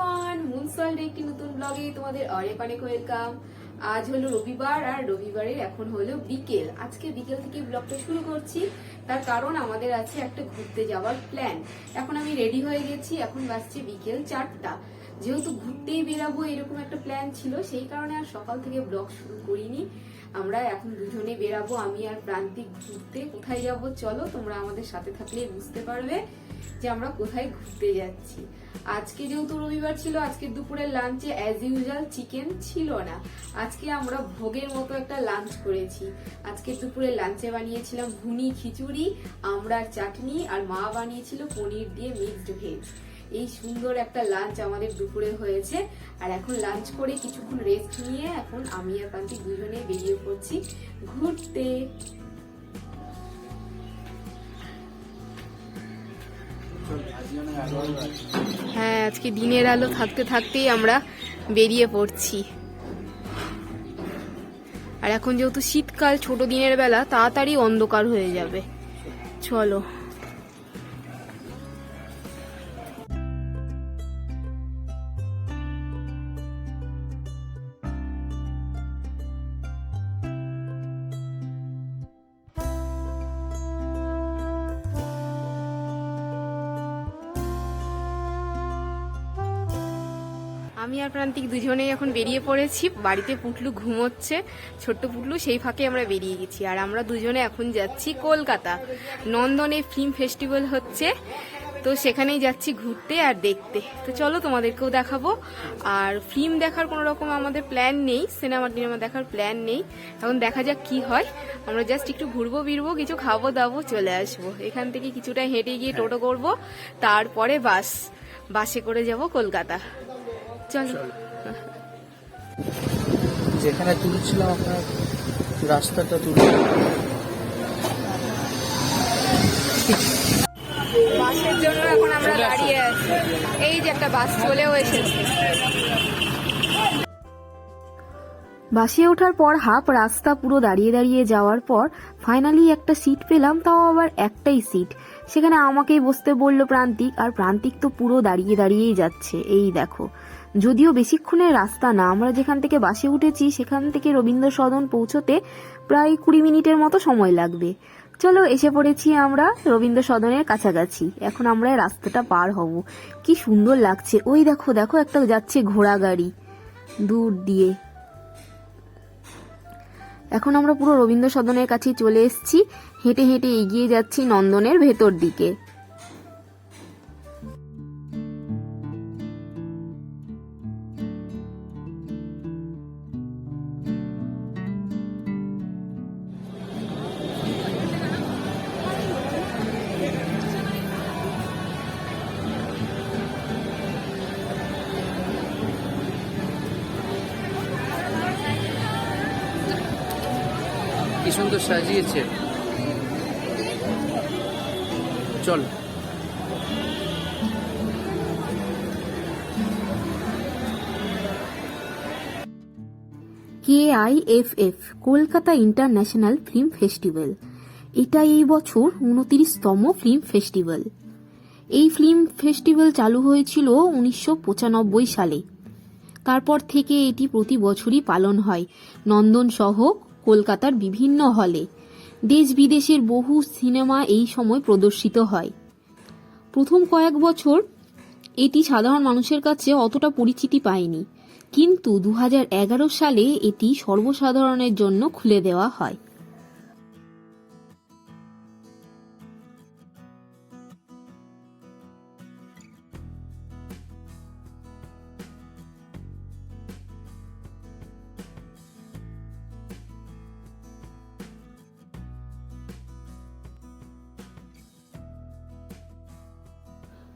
Everyone মুনসওয়ার্ল্ড একটি নতুন ব্লগে তোমাদের অনেক অনেক ওয়েলকাম আজ হলো রবিবার আর রবিবারের এখন হলো বিকেল। আজকে বিকেল ব্লগটা শুরু করছি। তার কারণ আমাদের আছে একটা ঘুরতে যাওয়ার প্ল্যান এখন আমি রেডি হয়ে গেছি, এখন বিকেল চারটা। যেহেতু ঘুরতেই বেরাবো এরকম একটা প্ল্যান ছিল, সেই কারণে আর সকাল থেকে ব্লগ শুরু করিনি। আমরা এখন দুজনে বেরাবো, আমি আর প্রান্তিক ঘুরতে। কোথায় যাব? চলো তোমরা আমাদের সাথে থাকলে বুঝতে পারবে যে আমরা কোথায় ঘুরতে যাচ্ছি। আজকে যেহেতু রবিবার ছিল, আজকে দুপুরের লাঞ্চে অ্যাজ ইউজুয়াল চিকেন ছিল না। আজকে আমরা ভোগের মতো একটা লাঞ্চ করেছি। আজকে দুপুরে লাঞ্চে বানিয়েছিলাম ভুনি খিচুড়ি আমড়ার চাটনি, আর মা বানিয়েছিল পনির দিয়ে মিক্সড ভেজ এই সুন্দর একটা লাঞ্চ আমাদের দুপুরে হয়েছে। আর এখন লাঞ্চ করে কিছুক্ষণ রেস্ট নিয়ে এখন আমি আর প্রান্তিক দুজনে বেরিয়ে পড়ছি ঘুরতে। হ্যাঁ আজকে দিনের আলো থাকতে থাকতেই আমরা বেরিয়ে পড়ছি। আর এখন যেহেতু শীতকাল, ছোট দিনের বেলা তাড়াতাড়ি অন্ধকার হয়ে যাবে। চলো। আমি আর প্রান্তিক দুজনেই এখন বেরিয়ে পড়েছি। বাড়িতে পুটলু ঘুমোচ্ছে, ছোট্ট পুটলু সেই ফাঁকে আমরা বেরিয়ে গেছি। আর আমরা দুজনে এখন যাচ্ছি কলকাতা। নন্দনে ফিল্ম ফেস্টিভ্যাল হচ্ছে, তো সেখানেই যাচ্ছি ঘুরতে আর দেখতে। তো চলো তোমাদেরকেও দেখাবো। আর ফিল্ম দেখার কোনো রকম আমাদের প্ল্যান নেই সিনেমা টিনেমা দেখার প্ল্যান নেই। এখন দেখা যাক কি হয়। আমরা জাস্ট একটু ঘুরবো ফিরবো কিছু খাব দাবো, চলে আসব। এখান থেকে কিছুটা হেঁটে গিয়ে টোটো করব, তারপরে বাস। বাসে করে যাব কলকাতা। চলো। যেখানে তুলছিলাম আপনার রাস্তাটা তুলে। বাসের জন্য এখন আমরা দাঁড়িয়ে আছি। এই যে একটা বাস চলেও এসেছে। বাসে ওঠার পর হাফ রাস্তা পুরো দাঁড়িয়ে দাঁড়িয়ে যাওয়ার পর ফাইনালি একটা সিট পেলাম তাও আবার একটাই সিট সেখানে আমাকেই বসতে বলল প্রান্তিক আর প্রান্তিক তো পুরো দাঁড়িয়ে দাঁড়িয়েই যাচ্ছে। এই দেখো যদিও বেশিক্ষণের রাস্তা না, আমরা যেখান থেকে বাসে উঠেছি সেখান থেকে রবীন্দ্র সদন পৌঁছতে প্রায় কুড়ি মিনিটের মতো সময় লাগবে। চলো এসে পড়েছি আমরা রবীন্দ্র সদনের কাছাকাছি। এখন আমরা রাস্তাটা পার হব। কি সুন্দর লাগছে। ওই দেখো দেখো একটা যাচ্ছে ঘোড়া গাড়ি। দূর দিয়ে। এখন আমরা পুরো রবীন্দ্র সদনের কাছে চলে এসেছি। হেঁটে হেঁটে এগিয়ে যাচ্ছি নন্দনের ভেতর দিকে। সুন্দর সাজিয়েছে। চল। K I F F Kolkata international film festival. এটা এই বছর উনত্রিশতম ফিল্ম ফেস্টিভ্যাল। এই ফিল্ম ফেস্টিভ্যাল চালু হয়েছিল উনিশশো পঁচানব্বই সালে। তারপর থেকে এটি প্রতি বছরই পালন হয়। নন্দন সহ কলকাতার বিভিন্ন হলে। দেশ বিদেশের বহু সিনেমা এই সময় প্রদর্শিত হয়। প্রথম কয়েক বছর এটি সাধারণ মানুষের কাছে অতটা পরিচিতি পায়নি। কিন্তু দু হাজার এগারো সালে এটি সর্বসাধারণের জন্য খুলে দেওয়া হয়।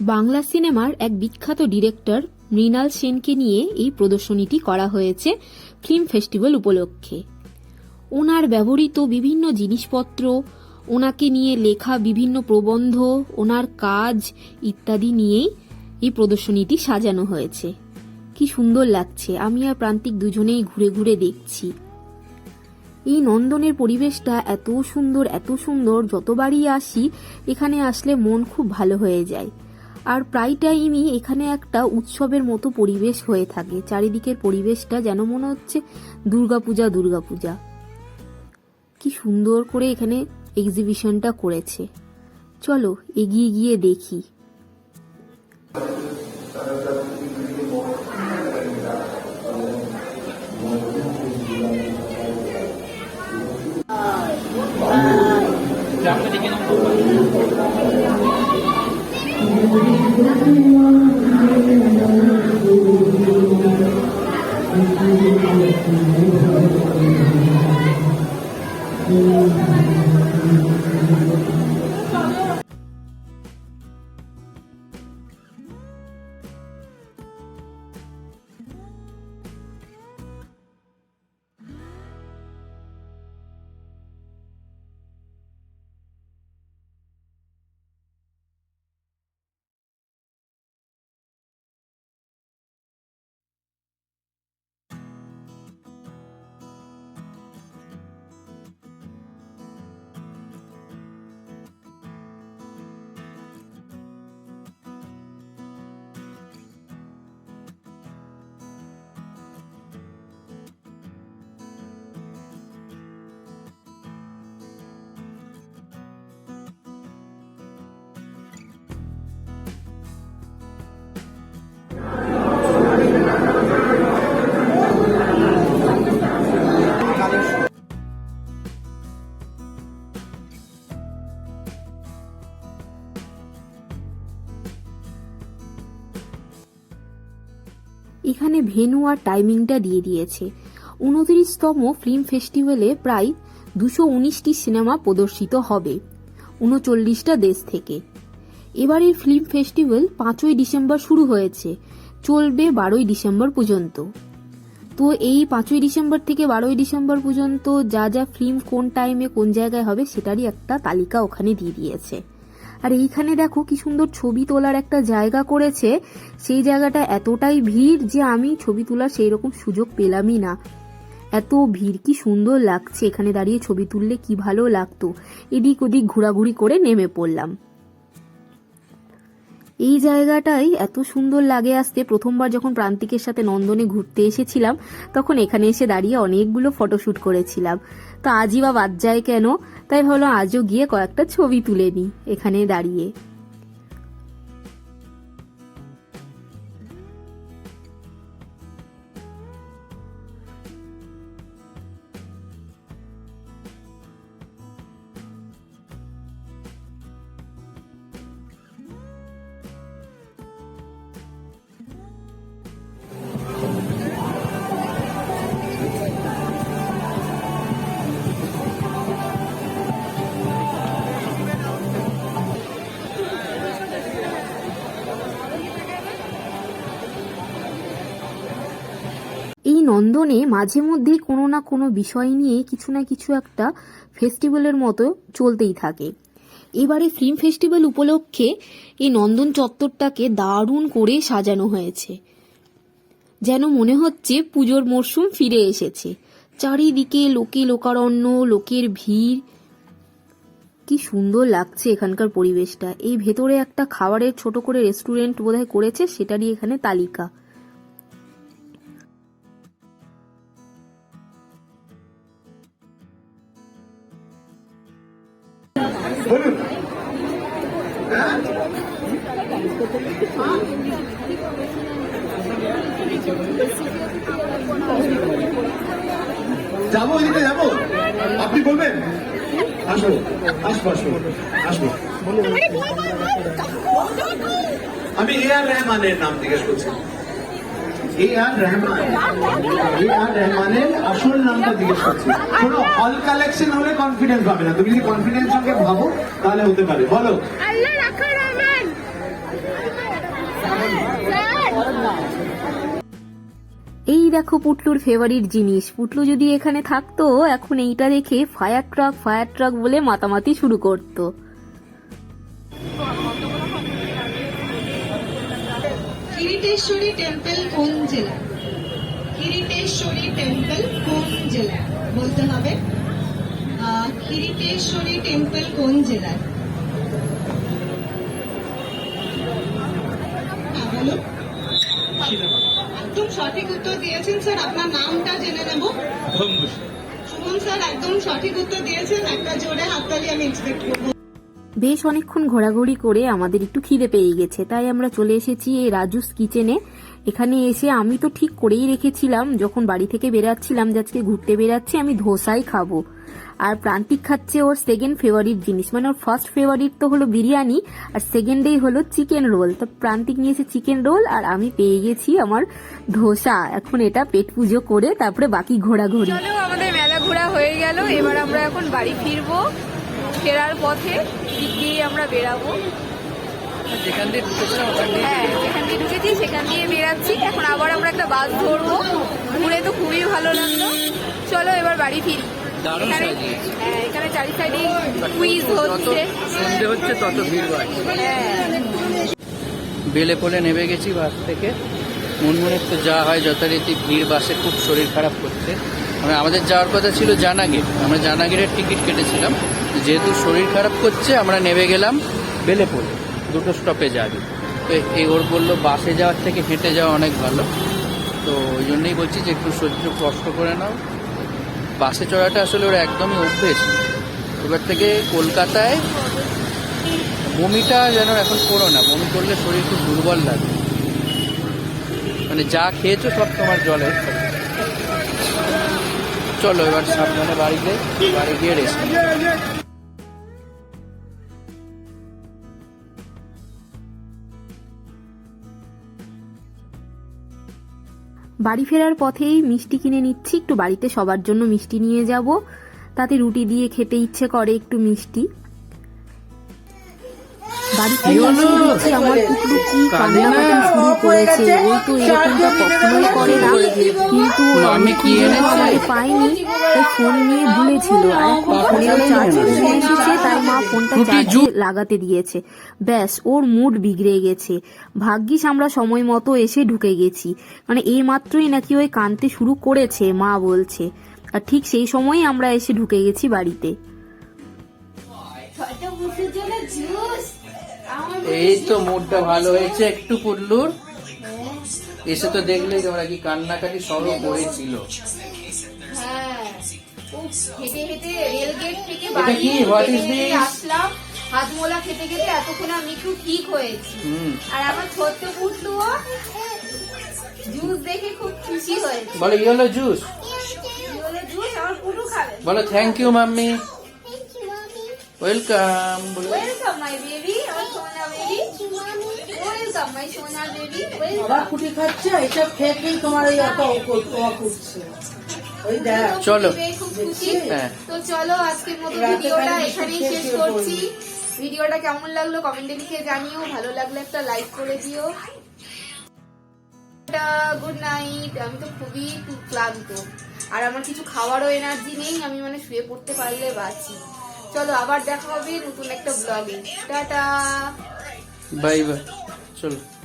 বাংলা সিনেমার এক বিখ্যাত ডিরেক্টর মৃণাল সেনকে নিয়ে এই প্রদর্শনীটি করা হয়েছে ফিল্ম ফেস্টিভ্যাল উপলক্ষে। ওনার ব্যবহৃত বিভিন্ন জিনিসপত্র, ওনাকে নিয়ে লেখা বিভিন্ন প্রবন্ধ, ওনার কাজ ইত্যাদি নিয়েই এই প্রদর্শনীটি সাজানো হয়েছে। কি সুন্দর লাগছে, আমি আর প্রান্তিক দুজনেই ঘুরে ঘুরে দেখছি। এই নন্দনের পরিবেশটা এত সুন্দর এত সুন্দর, যতবারই আসি, এখানে আসলে মন খুব ভালো হয়ে যায়। আর প্রায় টাইমই এখানে একটা উৎসবের মতো পরিবেশ হয়ে থাকে। চারিদিকের পরিবেশটা যেন মনে হচ্ছে দুর্গাপূজা দুর্গাপূজা। কি সুন্দর করে এখানে এক্সিবিশনটা করেছে। চলো এগিয়ে গিয়ে দেখি। এখানে ভেনু আর টাইমিংটা দিয়ে দিয়েছে। উনত্রিশতম ফিল্ম ফেস্টিভ্যালে প্রায় দুশো উনিশটি সিনেমা প্রদর্শিত হবে, উনচল্লিশটা দেশ থেকে। এবারের ফিল্ম ফেস্টিভ্যাল পাঁচই ডিসেম্বর শুরু হয়েছে, চলবে বারোই ডিসেম্বর পর্যন্ত। তো এই পাঁচই ডিসেম্বর থেকে বারোই ডিসেম্বর পর্যন্ত যা যা ফিল্ম কোন টাইমে কোন জায়গায় হবে সেটারই একটা তালিকা ওখানে দিয়ে দিয়েছে। আর এইখানে দেখো কি সুন্দর ছবি তোলার একটা জায়গা করেছে। সেই জায়গাটা এতটাই ভিড় যে আমি ছবি তোলার সেই রকম সুযোগ পেলামই না। এত ভিড়, কি সুন্দর লাগছে। এখানে দাঁড়িয়ে ছবি তুললে কি ভালো লাগতো। এদিক ওদিক ঘোরাঘুরি করে নেমে পড়লাম। এই জায়গাটাই এত সুন্দর লাগে আসতে প্রথমবার যখন প্রান্তিকের সাথে নন্দনে ঘুরতে এসেছিলাম, তখন এখানে এসে দাঁড়িয়ে অনেকগুলো ফটোশ্যুট করেছিলাম। তো আজই বা বাদ যায় কেন? তাই ভাবলাম আজও গিয়ে কয়েকটা ছবি তুলে নিই এখানে দাঁড়িয়ে। নন্দনে মাঝে মধ্যে কোনো না কোনো বিষয় নিয়ে কিছু না কিছু একটা ফেস্টিভ্যালের মতো চলতেই থাকে। এবারে ফিল্ম ফেস্টিভ্যাল উপলক্ষে এই নন্দন চত্বরটাকে দারুণ করে সাজানো হয়েছে। যেন মনে হচ্ছে পুজোর মরশুম ফিরে এসেছে। চারিদিকে লোকে লোকারণ্য, লোকের ভিড়। কি সুন্দর লাগছে এখানকার পরিবেশটা। এই ভেতরে একটা খাবারের ছোট করে রেস্টুরেন্ট বোধহয় করেছে সেটারই এখানে তালিকা। আমি এ আর রহমানের নাম জিজ্ঞেস করছি। এ আর রহমান এ আর রহমানের আসল নামটা জিজ্ঞেস করছি। কোনো হল কালেকশন হলে কনফিডেন্স পাবে না। তুমি যদি কনফিডেন্স সঙ্গে ভাবো তাহলে হতে পারে। বলো। আল্লাহ রাখা রহমান। এই দেখো পুটলুর ফেভারিট জিনিস। পুটলু যদি এখানে থাকতো এখন এইটা দেখে ফায়ার ট্রাক ফায়ার ট্রাক বলে মাতামাতি শুরু করতো। কিরিটেশ্বরী টেম্পল কোন জেলা? কিরিটেশ্বরী টেম্পল কোন জেলা? বলতে হবে। কিরিটেশ্বরী টেম্পল কোন জেলায় একদম সঠিক উত্তর দিয়েছেন স্যার আপনার নামটা জেনে নেব। শুভম স্যার একদম সঠিক উত্তর দিয়েছেন একটা জোরে হাততালি আমি এক্সপেক্ট করব। বেশ অনেকক্ষণ ঘোরাঘুরি করে আমাদের একটু খিদে পেয়ে গেছে। তাই আমরা চলে এসেছি এই রাজুস কিচেনে। এখানে এসে আমি তো ঠিক করেই রেখেছিলাম, যখন বাড়ি থেকে বেরাচ্ছিলাম যে আজকে ঘুরতে বেরাচ্ছি, আমি ধোসাই খাব। আর প্রান্তিক খাচ্ছে ওর সেকেন্ড ফেভারিট জিনিস মানে ওর ফার্স্ট ফেভারিট তো হলো বিরিয়ানি, আর সেকেন্ডেই হলো চিকেন রোল তো প্রান্তিক নিয়েছে চিকেন রোল আর আমি পেয়ে গেছি আমার ধোসা। এখন এটা পেট পুজো করে, তারপরে বাকি ঘোরাঘুরি। আমাদের মেলা ঘোরা হয়ে গেল। এবার আমরা এখন বাড়ি ফিরবো ফেরার পথে। দিক আমরা বেরাবো যেখান দিয়ে ঢুকেছিলাম হ্যাঁ যেখান দিয়ে ঢুকেছি সেখান দিয়ে বেরাচ্ছি এখন আবার আমরা একটা বাস ধরবো। ঘুরে তো খুবই ভালো লাগল। চলো এবার বাড়ি ফিরি। দারুণ এখানে হ্যাঁ এখানে চারি সাইডে কুইজ হচ্ছে। সন্ধে হচ্ছে তত ভিড় হ্যাঁ। বেলে পলে নেমে গেছি বাস থেকে। মুনমুনের তো যা হয় যথারীতি ভিড় বাসে খুব শরীর খারাপ করছে। মানে আমাদের যাওয়ার কথা ছিল জানাগির আমরা জানাগিরের টিকিট কেটেছিলাম। যেহেতু শরীর খারাপ করছে, আমরা নেমে গেলাম বেলে পলে দুটো স্টপে যাবে। তো এই ওর বলল, বাসে যাওয়ার থেকে হেঁটে যাওয়া অনেক ভালো। তো ওই জন্যই বলছি যে একটু সহ্য কষ্ট করে নাও। বাসে চড়াটা আসলে ওর একদমই অভ্যেস। এবার থেকে কলকাতায় বমিটা যেন এখন করো না। বমি করলে শরীর খুব দুর্বল লাগে। মানে যা খেয়েছো সব তোমার জলে চলো এবার সাবধানে বাড়িতে বাড়ি গিয়ে রেস্ট বাড়ি ফেরার পথেই মিষ্টি কিনে নিচ্ছি, একটু বাড়িতে সবার জন্য মিষ্টি নিয়ে যাব। তাতে রুটি দিয়ে খেতে ইচ্ছে করে একটু মিষ্টি। দেখছি আমার কুকলু কি কান্নাকাটি শুরু করেছে। ওই তো এরকমটা কখনোই করে না। কিন্তু আমি কি পাইনি। তাই ফোন নিয়ে ভুলেছিল। আর এখন ফোনের চার্জ কমে এসেছে তাই মা ফোনটা রুটি চার্জে লাগাতে দিয়েছে। ব্যাস ওর মুড বিগড়ে গেছে। ভাগ্যিস আমরা সময় মতো এসে ঢুকে গেছি। মানে এই মাত্রই নাকি ওই কানতে শুরু করেছে মা বলছে। আর ঠিক সেই সময়ই আমরা এসে ঢুকে গেছি বাড়িতে। এই তো মুডটা ভালো হয়েছে একটু পুল্লুর এসে তো দেখলে তোমরা কি কান্নাকাটি সরও করেছিল। খেতে খেতে এতক্ষণ আমি একটু ঠিক হয়েছি আর আমার ছোট্ট পুটলু জুস দেখে খুব খুশি হয়েছে বলো ইয়েলো জুস হলো জুস আমার পুটু খাবে বলো। Thank you mummy welcome welcome my baby আমার সোনা বেবি ওয়েলকাম মাই সোনা বেবি আবার খুঁটি খাচ্ছে এইসব খেয়েই তোমার এই এত করছে ওই দেখ চলো। হ্যাঁ। তো চলো আজকের মতো ভিডিওটা এখানেই শেষ করছি। ভিডিওটা কেমন লাগল কমেন্টে লিখে জানিও ভালো লাগলে একটা লাইক করে দিও। গুড নাইট আমি তো খুবই ক্লান্ত। আর আমার কিছু খাওয়ারও এনার্জি নেই আমি মানে শুয়ে পড়তে পারলে বাঁচি। চলো আবার দেখা হবে নতুন একটা ব্লগে টাটা। বাই বাই চলো